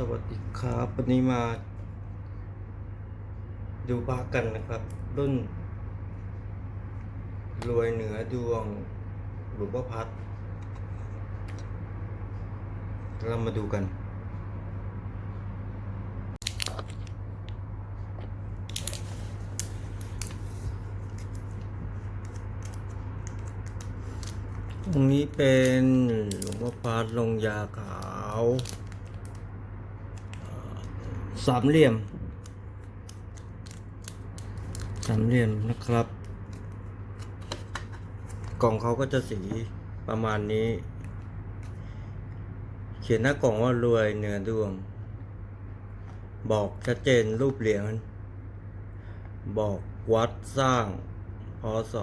สวัสดีครับวันนี้มาดูพระกันนะครับ รุ่น รวยเหนือดวงหลวงพ่อพัด เรามาดูกัน ตรงนี้เป็นหลวงพ่อพัดลงยาขาว สามเหลี่ยม สามเหลี่ยมนะครับ กล่องเขาก็จะสีประมาณนี้ เขียนหน้ากล่องว่ารวยเนื้อดวง บอกชัดเจนรูปเหรียญบอกวัดสร้าง พศ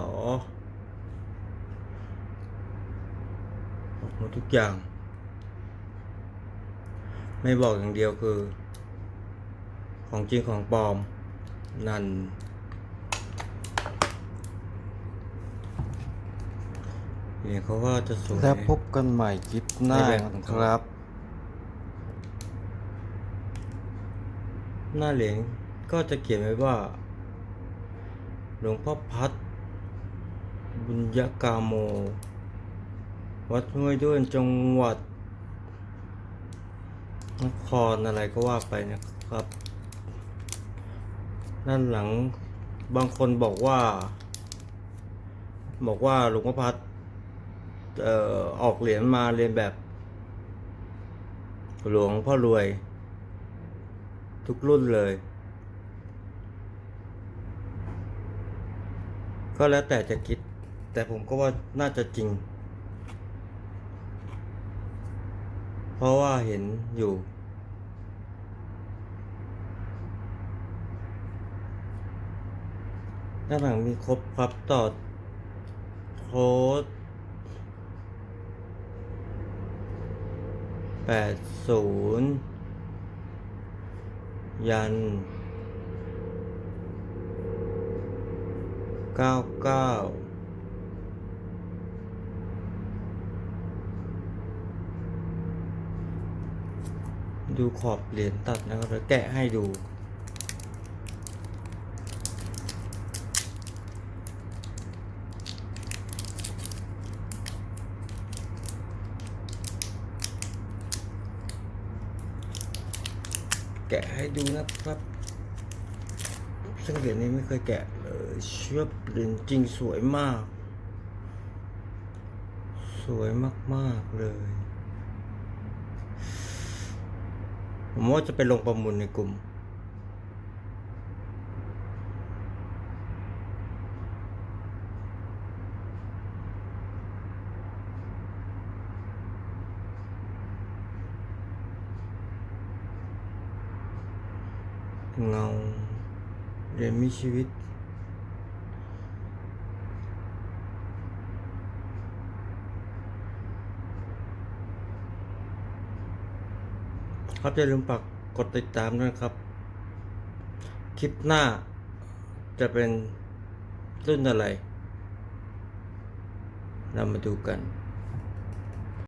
บอกหมดทุกอย่าง ไม่บอกอย่างเดียวคือ ของจริงของปลอม นั่น เนี่ยเขาก็จะสวย แล้วพบกันใหม่คลิปหน้าในแบบของเขาครับ หน้าเหรียญก็จะเขียนไว้ว่า หลวงพ่อพัด บุญยกาโม วัดห้วยด้วนจังหวัดนครอะไรก็ว่าไปนะครับ ด้านหลังบางคนบอกว่า บอกว่าหลวงพ่อพัดเอ่อออกเหรียญมาเรียนแบบ หลวงพ่อรวย ทุกรุ่นเลย ก็แล้วแต่จะคิด แต่ผมก็ว่าน่าจะจริง เพราะว่าเห็นอยู่ ด้านหลังมีครบครับต่อโค้ดแปดศูนย์ยันเก้าเก้าดูขอบเหรียญตัดนะครับแล้วแกะให้ดู แกะให้ดูนะครับซึ่งเหรียญนี้ไม่เคยแกะเลยเชื่อเหรียญจริงสวยมาก สวยมาก ๆ เลย ผมว่าจะไปลงประมูลในกลุ่ม เงาเรียนมีชีวิต ครับอย่าลืมปักกดติดตามด้วยนะครับ คลิปหน้าจะเป็นรุ่นอะไร เรามาดูกัน